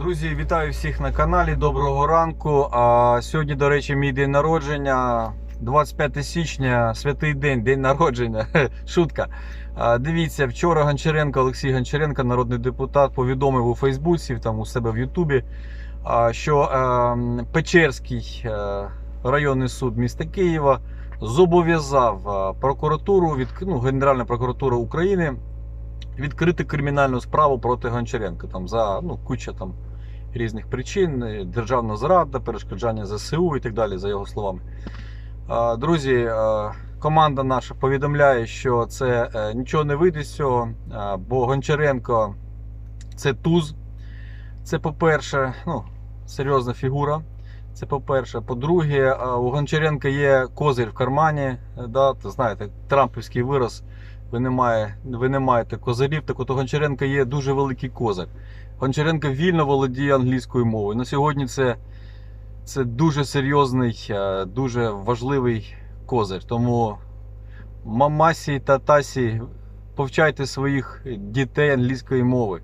Друзі, вітаю всіх на каналі. Доброго ранку. А сьогодні, до речі, мій день народження. 25 січня, святий день, день народження. Шутка. А, дивіться, вчора Гончаренко, Олексій Гончаренко, народний депутат, повідомив у Фейсбуці, там у себе в Ютубі, а, що е, Печерський е, районний суд міста Києва зобов'язав е, прокуратуру від ну, Генеральна прокуратура України відкрити кримінальну справу проти Гончаренка там за ну куча там різних причин, е, державна зрада, перешкоджання ЗСУ і так далі, за його словами. Друзі, е, команда наша повідомляє, що це е, нічого не вийде з цього, бо Гончаренко це туз. Це, по-перше, ну, серйозна фігура. Це по-перше. По-друге, у Гончаренка є козир в кармані. Да, то знаєте, трампівський вираз. Ви не, має, ви не маєте козирів, так от у Гончаренка є дуже великий козир. Гончаренко вільно володіє англійською мовою. На сьогодні це, це дуже серйозний, е, дуже важливий козир. Тому мамасі та тасі повчайте своїх дітей англійської мови.